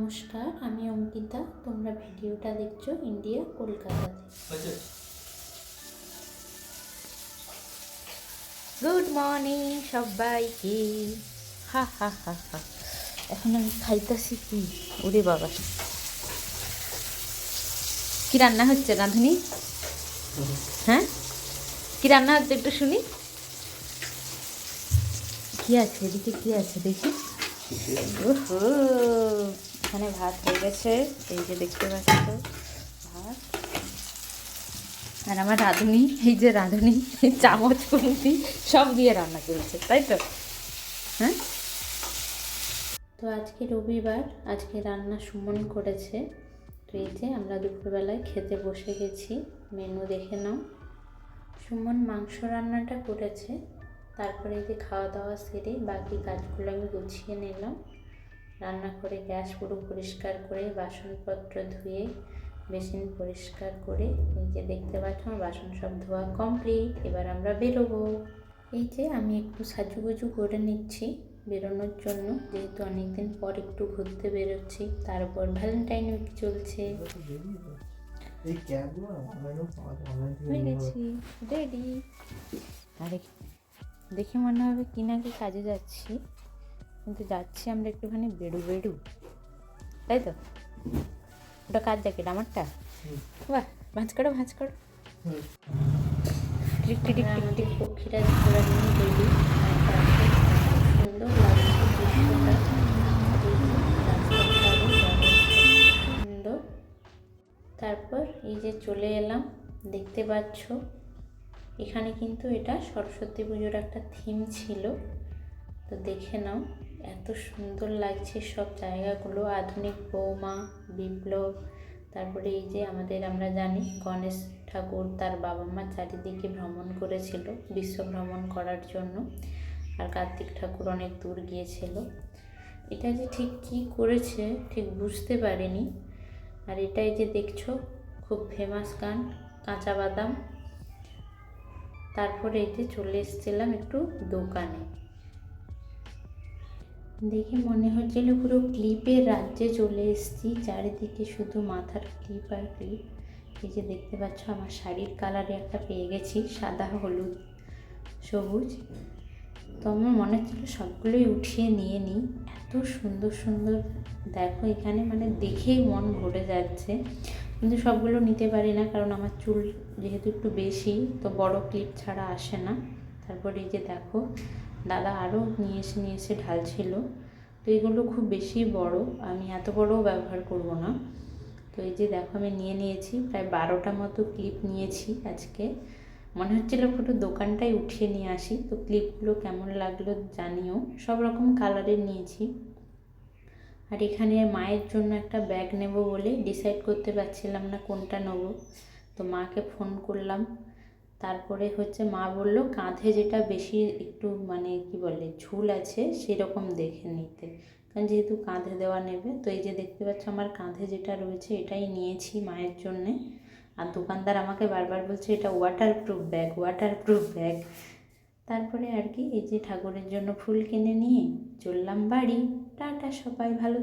নমস্কার আমি অঙ্কিতা তোমরা ভিডিওটা দেখছ ইন্ডিয়া কলকাতাতে। গুড মর্নিং সবাইকে। হা হা হা হা। এখন আমি খাইতেছি কি? ওরে বাবা। কি রান্না হচ্ছে রাঁধুনি? হ্যাঁ? কি রান্না হচ্ছে একটু শুনি। কি আছে এদিকে? কি আছে দেখি। ওহো। এখানে ভাত হয়ে গেছে। এই যে দেখতে পাচ্ছি তো ভাত। আর আমার রাঁধুনি, এই যে রাঁধুনি চামচ কুমতি সব দিয়ে রান্না করেছে, তাই তো? হ্যাঁ? তো আজকে রবিবার, আজকে রান্না সুমন করেছে। তো এই যে আমরা দুপুরবেলায় খেতে বসে গেছি, মেনু দেখে নাও। সুমন মাংস রান্নাটা করেছে, তারপরে এই যে খাওয়া দাওয়া সেরে বাকি কাজগুলো আমি গুছিয়ে নিলাম। রান্না করে গ্যাস পুরো পরিষ্কার করে বাসনপত্র ধুয়ে বেসিন পরিষ্কার করে এই যে দেখতে পাচ্ছ আমার বাসন সব ধোয়া কমপ্লিট এবার আমরা বেরোবো। এই যে আমি একটু সাজুগুজু করে নিচ্ছি বেরোনোর জন্য। যেহেতু অনেকদিন পর একটু ঘুরতে বেরোচ্ছি তারপর ভ্যালেন্টাইন উইক চলছে। হয়ে গেছি রেডি আরে দেখে মনে হবে কি না কি কাজে যাচ্ছি। কিন্তু যাচ্ছি আমরা একটুখানি বেড়ু বেড়ু তাই তো? ওটা কার জ্যাকেট আমারটা? বাহ ভাঁজ করো ভাঁজ করো। হুম। টিক টিক টিক টিক টিক। পক্ষীরা সুন্দর আরও সুন্দর তারপর এই যে চলে এলাম দেখতে পাচ্ছ এখানে কিন্তু এটা সরস্বতী পুজোর একটা থিম ছিল তো দেখে নাও। এত সুন্দর লাগছে সব জায়গাগুলো, আধুনিক বৌমা, বিপ্লব, তারপরে এই যে আমাদের আমরা জানি গণেশ ঠাকুর তার বাবা মা চারিদিকে ভ্রমণ করেছিল, বিশ্ব ভ্রমণ করার জন্য। আর কার্তিক ঠাকুর অনেক দূর গিয়েছিল। এটা যে ঠিক কী করেছে ঠিক বুঝতে পারিনি। আর এটাই যে দেখছ, খুব ফেমাস গান, কাঁচা বাদাম। তারপরে এই যে চলে এসেছিলাম একটু দোকানে। দেখে মনে হচ্ছিল পুরো ক্লিপের রাজ্যে চলে এসেছি, চারিদিকে শুধু মাথার ক্লিপ আর ক্লিপ। এই যে দেখতে পাচ্ছ, আমার শাড়ির কালারে একটা পেয়ে গেছি, সাদা, হলুদ, সবুজ। তো আমার মনে হচ্ছিল সবগুলোই উঠিয়ে নিয়ে নিই। এত সুন্দর সুন্দর, দেখো এখানে মানে দেখেই মন ভরে যাচ্ছে। কিন্তু সবগুলো নিতে পারি না, কারণ আমার চুল যেহেতু একটু বেশি, তো বড় ক্লিপ ছাড়া আসে না। তারপর এই যে দেখো দাদা আরও নিয়ে এসে নিয়ে এসে ঢালছিল। তো এগুলো খুব বেশি বড়, আমি এত বড়ও ব্যবহার করব না। তো এই যে দেখো, আমি নিয়ে নিয়েছি, প্রায় বারোটা মতো ক্লিপ নিয়েছি আজকে। মনে হচ্ছিল পুরো দোকানটাই উঠিয়ে নিয়ে আসি। তো ক্লিপগুলো কেমন লাগল জানিও। সব রকম কালারের নিয়েছি। আর এখানে মায়ের জন্য একটা ব্যাগ নেব বলে ডিসাইড করতে পারছিলাম না কোনটা নেব। তো মাকে ফোন করলাম। তারপরে হচ্ছে মা বলল, কাঁধে যেটা বেশি একটু মানে কি বলে, ঝুল আছে সেরকম দেখে নিতে। কারণ যেহেতু কাঁধে দেওয়া নেবে, তো এই যে দেখতে পাচ্ছ আমার কাঁধে যেটা রয়েছে এটাই নিয়েছি মায়ের জন্যে। আর দোকানদার আমাকে বারবার বলছে, এটা waterproof bag waterproof bag তারপরে আর কি, এই যে ঠাকুরের জন্য ফুল কিনে নিয়ে চললাম বাড়ি। টাটা সবাই, ভালো।